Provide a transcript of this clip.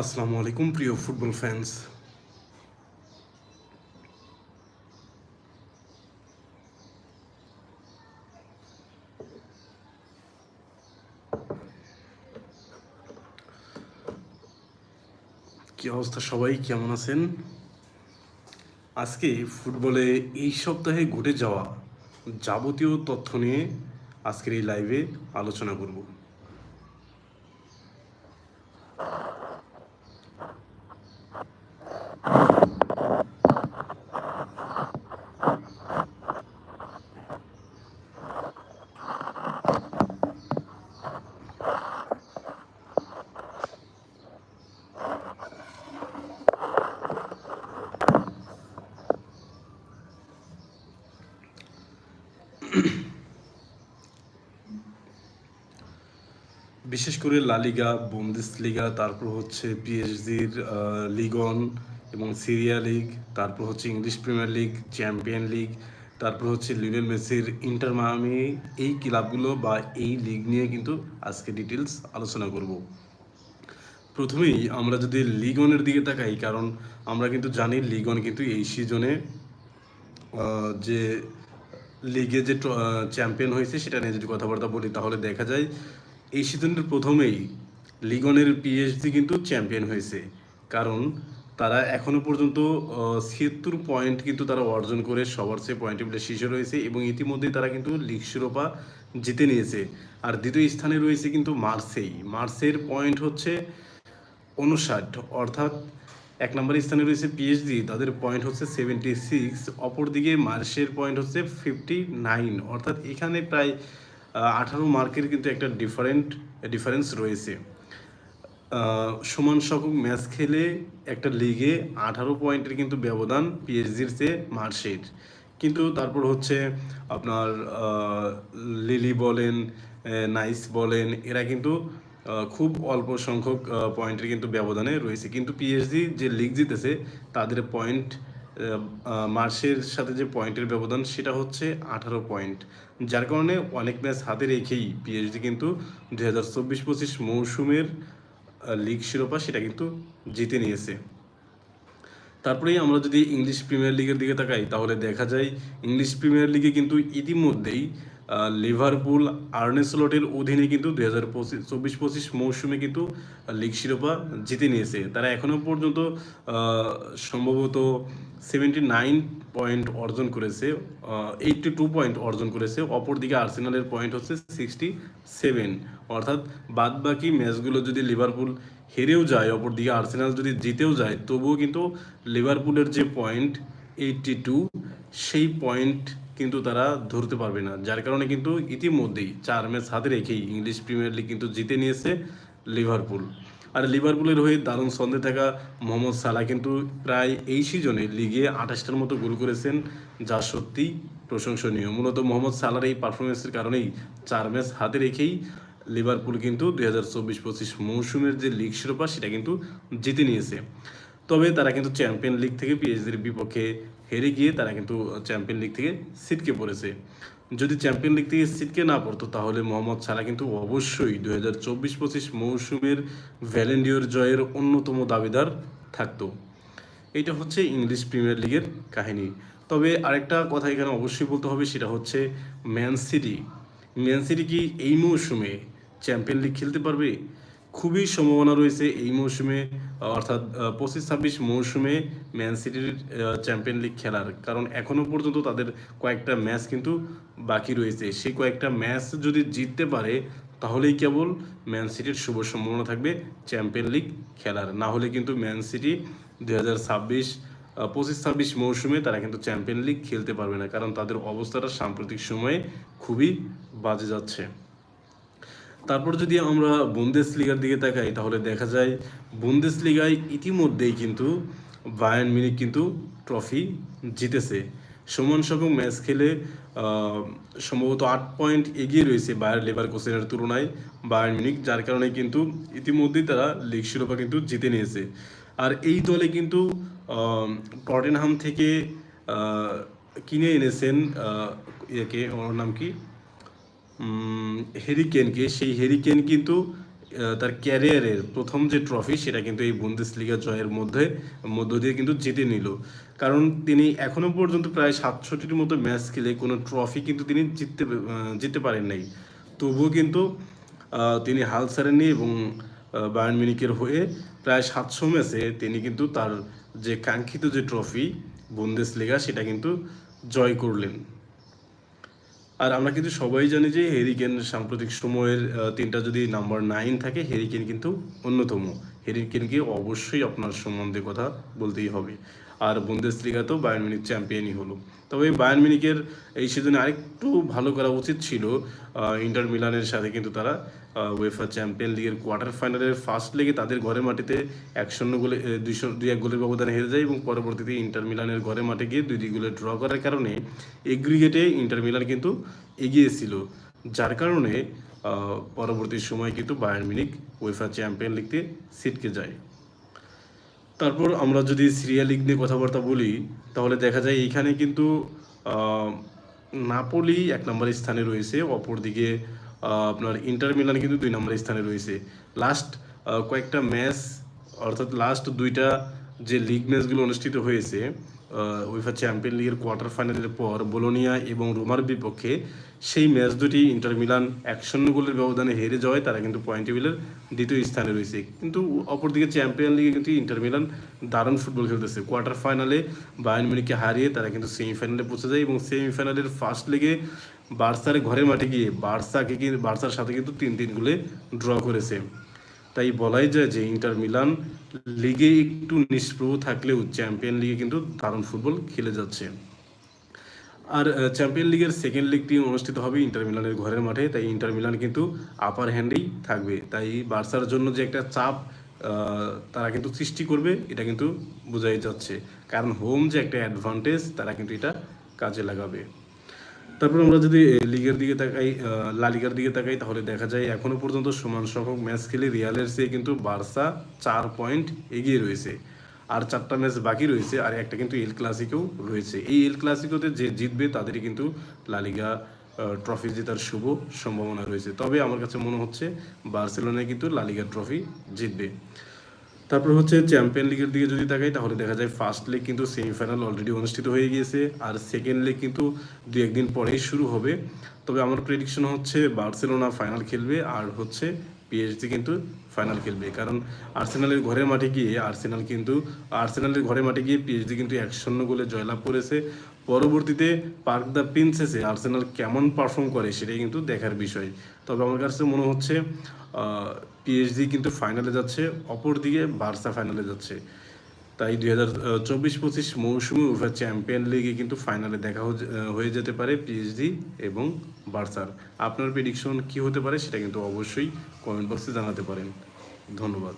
আসসালামু আলাইকুম, প্রিয় ফুটবল ফ্যান্স কি অবস্থা সবাই? কেমন আছেন? আজকে ফুটবলে এই সপ্তাহে ঘটে যাওয়া যাবতীয় তথ্য নিয়ে আজকের এই লাইভে আলোচনা করব। বিশেষ করে লালিগা বন্দিস লিগা তারপর হচ্ছে পিএইচডির লিগন এবং সিরিয়া লিগ, তারপর হচ্ছে English Premier League, Champion League, তারপর হচ্ছে লিওনেল মেসির ইন্টার মায়ামি, এই ক্লাবগুলো বা এই লিগ নিয়ে কিন্তু আজকে ডিটেলস আলোচনা করব। প্রথমেই আমরা যদি লিগনের দিকে তাকাই, কারণ আমরা কিন্তু জানি লিগন কিন্তু এই সিজনে যে লিগে যে চ্যাম্পিয়ন হয়েছে সেটা নিয়ে যদি কথাবার্তা বলি, তাহলে দেখা যায় এই সিজনের প্রথমেই লিগনের পিএইচডি কিন্তু চ্যাম্পিয়ন হয়েছে। কারণ তারা এখনও পর্যন্ত ছিয়াত্তর পয়েন্ট কিন্তু তারা অর্জন করে সবার চেয়ে পয়েন্ট টেবিলে শীর্ষে রয়েছে এবং ইতিমধ্যেই তারা কিন্তু লিগ শিরোপা জিতে নিয়েছে। আর দ্বিতীয় স্থানে রয়েছে কিন্তু মার্সেই। মার্সের পয়েন্ট হচ্ছে উনষাট অর্থাৎ এক নম্বর স্থানে রয়েছে পিএইচডি। তাদের পয়েন্ট হচ্ছে সেভেন্টি সিক্স অপরদিকে মার্সের পয়েন্ট হচ্ছে ফিফটি নাইন অর্থাৎ এখানে প্রায় আঠারো মার্কের কিন্তু একটা ডিফারেন্ট ডিফারেন্স রয়েছে। সমান সংখ্যক ম্যাচ খেলে একটা লিগে আঠারো পয়েন্টের কিন্তু ব্যবধান পিএইচডির চেয়ে মার্শের কিন্তু তারপর হচ্ছে আপনার লিলি বলেন নাইস বলেন, এরা কিন্তু খুব অল্প সংখ্যক পয়েন্টের কিন্তু ব্যবধানে রয়েছে। কিন্তু পিএইচডি যে লিগ জিতেছে, তাদের পয়েন্ট মার্চের সাথে যে পয়েন্টের ব্যবধান, সেটা হচ্ছে আঠারো পয়েন্ট। যার কারণে অনেক ম্যাচ হাতে রেখেই পিএইচডি কিন্তু দু হাজার চব্বিশ পঁচিশ মৌসুমের লিগ শিরোপা সেটা কিন্তু জিতে নিয়েছে। তারপরেই আমরা যদি ইংলিশ প্রিমিয়ার লিগের দিকে তাকাই, তাহলে দেখা যায় ইংলিশ প্রিমিয়ার লিগে কিন্তু ইতিমধ্যেই লিভারপুল আর্নেসলটের অধীনে কিন্তু দুই হাজার পঁচিশ, চব্বিশ পঁচিশ মৌসুমে কিন্তু লিগ শিরোপা জিতে নিয়েছে। তারা এখনও পর্যন্ত সম্ভবত সেভেন্টি নাইন পয়েন্ট অর্জন করেছে এইটটি টু পয়েন্ট অর্জন করেছে। অপরদিকে আর্সেনালের পয়েন্ট হচ্ছে সিক্সটি সেভেন অর্থাৎ বাদ বাকি ম্যাচগুলো যদি লিভারপুল হেরেও যায়, অপরদিকে আর্সেনাল যদি জিতেও যায়, তবুও কিন্তু লিভারপুলের যে পয়েন্ট এইটটি টু সেই পয়েন্ট কিন্তু তারা ধরতে পারবে না। যার কারণে কিন্তু ইতিমধ্যেই চার ম্যাচ হাতে রেখেই ইংলিশ প্রিমিয়ার লিগ কিন্তু জিতে নিয়েছে লিভারপুল। আর লিভারপুলের হয়ে দারুণ ছন্দে থাকা মোহাম্মদ সালাহ কিন্তু প্রায় এই সিজনে লিগে আঠাশটার মতো গোল করেছেন, যা সত্যি প্রশংসনীয়। মূলত মোহাম্মদ সালার এই পারফরমেন্সের কারণেই চার ম্যাচ হাতে রেখেই লিভারপুল কিন্তু দুই হাজার চব্বিশ পঁচিশ মৌসুমের যে লিগ শিরোপা, সেটা কিন্তু জিতে নিয়েছে। তবে তারা কিন্তু চ্যাম্পিয়ন লিগ থেকে পিএইচডির বিপক্ষে হেরে গিয়ে তারা কিন্তু চ্যাম্পিয়ন লিগ থেকে সিটকে পড়েছে। যদি চ্যাম্পিয়ন লিগ থেকে সিটকে না পড়তো, তাহলে মোহাম্মদ সালা কিন্তু অবশ্যই দুই হাজার চব্বিশ পঁচিশ মৌসুমের ভ্যালেন্ডিওর জয়ের অন্যতম দাবিদার থাকতো। এইটা হচ্ছে ইংলিশ প্রিমিয়ার লিগের কাহিনী। তবে আরেকটা কথা এখানে অবশ্যই বলতে হবে, সেটা হচ্ছে ম্যান সিটি ম্যান সিটি কি এই মৌসুমে চ্যাম্পিয়ন লিগ খেলতে পারবে? খুবই সম্ভাবনা রয়েছে এই মৌসুমে, অর্থাৎ পঁচিশ ছাব্বিশ মৌসুমে ম্যান সিটির চ্যাম্পিয়ন লিগ খেলার। কারণ এখনও পর্যন্ত তাদের কয়েকটা ম্যাচ কিন্তু বাকি রয়েছে। সেই কয়েকটা ম্যাচ যদি জিততে পারে, তাহলেই কেবল ম্যান সিটির শুভ সম্ভাবনা থাকবে চ্যাম্পিয়ন লিগ খেলার। না হলে কিন্তু ম্যান সিটি দু হাজার ছাব্বিশ পঁচিশ ছাব্বিশ মৌসুমে তারা কিন্তু চ্যাম্পিয়ন লিগ খেলতে পারবে না। কারণ তাদের অবস্থাটা সাম্প্রতিক সময়ে খুবই বাজে যাচ্ছে। তারপর যদি আমরা বুন্দেস লিগার দিকে তাকাই, তাহলে দেখা যায় বুন্দেস লিগায় ইতিমধ্যেই কিন্তু বায়ার্ন মিনিক কিন্তু ট্রফি জিতেছে। সমান সংখ্যক ম্যাচ খেলে সম্ভবত আট পয়েন্ট এগিয়ে রয়েছে বায়ার লেবার কোসেনের তুলনায় বায়ার্ন মিনিক যার কারণে কিন্তু ইতিমধ্যেই তারা লিগ শিরোপা কিন্তু জিতে নিয়েছে। আর এই দলে কিন্তু টটেনহাম থেকে কিনে এনেছেন ইয়েকে ওর নাম কি? হ্যারিকেনকে সেই হেরিকেন কিন্তু তার ক্যারিয়ারের প্রথম যে ট্রফি সেটা কিন্তু এই বুন্দেসলিগা জয়ের মধ্যে, মধ্য দিয়ে কিন্তু জিতে নিল। কারণ তিনি এখনও পর্যন্ত প্রায় সাতষট্টির মতো ম্যাচ খেলে কোনো ট্রফি কিন্তু তিনি জিততে জিততে পারেন নাই। তবুও কিন্তু তিনি হাল ছাড়েননি এবং বায়ার্ন মিনিকের হয়ে প্রায় সাতশো ম্যাচে তিনি কিন্তু তার যে কাঙ্ক্ষিত যে ট্রফি বুন্দেসলিগা সেটা কিন্তু জয় করলেন। আর আমরা কিন্তু সবাই জানি যে হেরিকেন সাম্প্রতিক সময়ের তিনটা যদি নাম্বার নাইন থাকে হেরিকেন কিন্তু অন্যতম। হেরিকেনকে অবশ্যই আপনার সম্বন্ধে কথা বলতেই হবে। আর বুন্দেসলিগা তো বায়ার্ন মিনিক চ্যাম্পিয়নই হলো। তবে বায়ার্ন মিনিকের এই সিজনে আরেকটু ভালো করা উচিত ছিল ইন্টার মিলানের সাথে কিন্তু তারা ওয়েফা চ্যাম্পিয়ন লিগের কোয়ার্টার ফাইনালের ফার্স্ট লেগে তাদের ঘরের মাটিতে এক শূন্য গোলে দুইশো দুই এক গোলের ব্যবধানে হেরে যায় এবং পরবর্তীতে ইন্টার মিলানের ঘরের মাঠে গিয়ে দুই দুই গোলে ড্র করার কারণে এগ্রিগেটে ইন্টার মিলান কিন্তু এগিয়েছিল। যার কারণে পরবর্তী সময় কিন্তু বায়ার্ন মিনিক ওয়েফা চ্যাম্পিয়ন লিগতে সিটকে যায়। তারপর আমরা যদি সিরিয়া লিগ নিয়ে কথাবার্তা বলি, তাহলে দেখা যায় এইখানে কিন্তু নাপোলি এক নম্বর স্থানে রয়েছে, অপরদিকে আপনার ইন্টার মিলান কিন্তু দুই নম্বর স্থানে রয়েছে। লাস্ট কয়েকটা ম্যাচ অর্থাৎ লাস্ট দুইটা যে লিগ ম্যাচগুলো অনুষ্ঠিত হয়েছে উইফা চ্যাম্পিয়ন লিগের কোয়ার্টার ফাইনালের পর বোলোনিয়া এবং রোমার বিপক্ষে সেই ম্যাচ দুটি ইন্টার মিলান এক শূন্য গোলের ব্যবধানে হেরে যাওয়ায় তারা কিন্তু পয়েন্ট টেবিলের দ্বিতীয় স্থানে রয়েছে। কিন্তু অপরদিকে চ্যাম্পিয়ন লিগে কিন্তু ইন্টার মিলান দারুণ ফুটবল খেলতেছে। কোয়ার্টার ফাইনালে বায়ার্ন মিউনিখকে হারিয়ে তারা কিন্তু সেমিফাইনালে পৌঁছে যায় এবং সেমিফাইনালের ফার্স্ট লেগে বার্সার ঘরে মাঠে গিয়ে বার্সাকে বার্সার সাথে কিন্তু তিন তিন গোলে ড্র করেছে। তাই বলাই যায় যে ইন্টার মিলান লিগে একটু নিষ্প্রভ থাকলেও চ্যাম্পিয়ন লিগে কিন্তু দারুণ ফুটবল খেলে যাচ্ছে। আর চ্যাম্পিয়ন লিগের সেকেন্ড লিগটি অনুষ্ঠিত হবে ইন্টার মিলানের ঘরের মাঠে, তাই ইন্টার মিলান কিন্তু আপার হ্যান্ডেই থাকবে। তাই বার্সার জন্য যে একটা চাপ তারা কিন্তু সৃষ্টি করবে, এটা কিন্তু বোঝাই যাচ্ছে। কারণ হোম যে একটা অ্যাডভান্টেজ তারা কিন্তু এটা কাজে লাগাবে। তারপর আমরা যদি লিগের দিকে তাকাই আহ, লা লিগার দিকে তাকাই তাহলে দেখা যায় এখনও পর্যন্ত সমান সংখ্যক ম্যাচ খেলে রিয়ালের চেয়ে কিন্তু বার্সা চার পয়েন্ট এগিয়ে রয়েছে। আর চারটা ম্যাচ বাকি রয়েছে আর একটা কিন্তু এল ক্লাসিকেও রয়েছে। এই এল ক্লাসিকোতে যে জিতবে তাদেরই কিন্তু লা লিগা ট্রফি জেতার শুভ সম্ভাবনা রয়েছে। তবে আমার কাছে মনে হচ্ছে বার্সেলোনায় কিন্তু লা লিগা ট্রফি জিতবে। তারপর হচ্ছে চ্যাম্পিয়ন লিগের দিকে যদি তাকাই, তাহলে দেখা যায় ফার্স্ট লেগ কিন্তু সেমিফাইনাল অলরেডি অনুষ্ঠিত হয়ে গিয়েছে আর সেকেন্ড লেগ কিন্তু দু একদিন পরেই শুরু হবে। তবে আমার প্রেডিকশন হচ্ছে বার্সেলোনা ফাইনাল খেলবে আর হচ্ছে পিএইচডি কিন্তু ফাইনাল খেলবে। কারণ আর্সেনালের ঘরের মাঠে গিয়ে, আর্সেনাল কিন্তু, আর্সেনালের ঘরের মাঠে গিয়ে পিএইচডি কিন্তু এক শূন্য গোলে জয়লাভ করেছে। পরবর্তীতে পার্ক দ্য প্রিন্সেসে আর্সেনাল কেমন পারফর্ম করে সেটাই কিন্তু দেখার বিষয়। তবে আমার কাছে মনে হচ্ছে পিএইচডি কিন্তু ফাইনালে যাচ্ছে অপর দিকে বার্সা ফাইনালে যাচ্ছে। তাই দুই হাজার চব্বিশ পঁচিশ মৌসুমে উভয় চ্যাম্পিয়ন লিগে কিন্তু ফাইনালে দেখা হয়ে যেতে পারে পিএইচডি এবং বার্সার। আপনার প্রেডিকশন কি হতে পারে সেটা কিন্তু অবশ্যই কমেন্ট বক্সে জানাতে পারেন। ধন্যবাদ।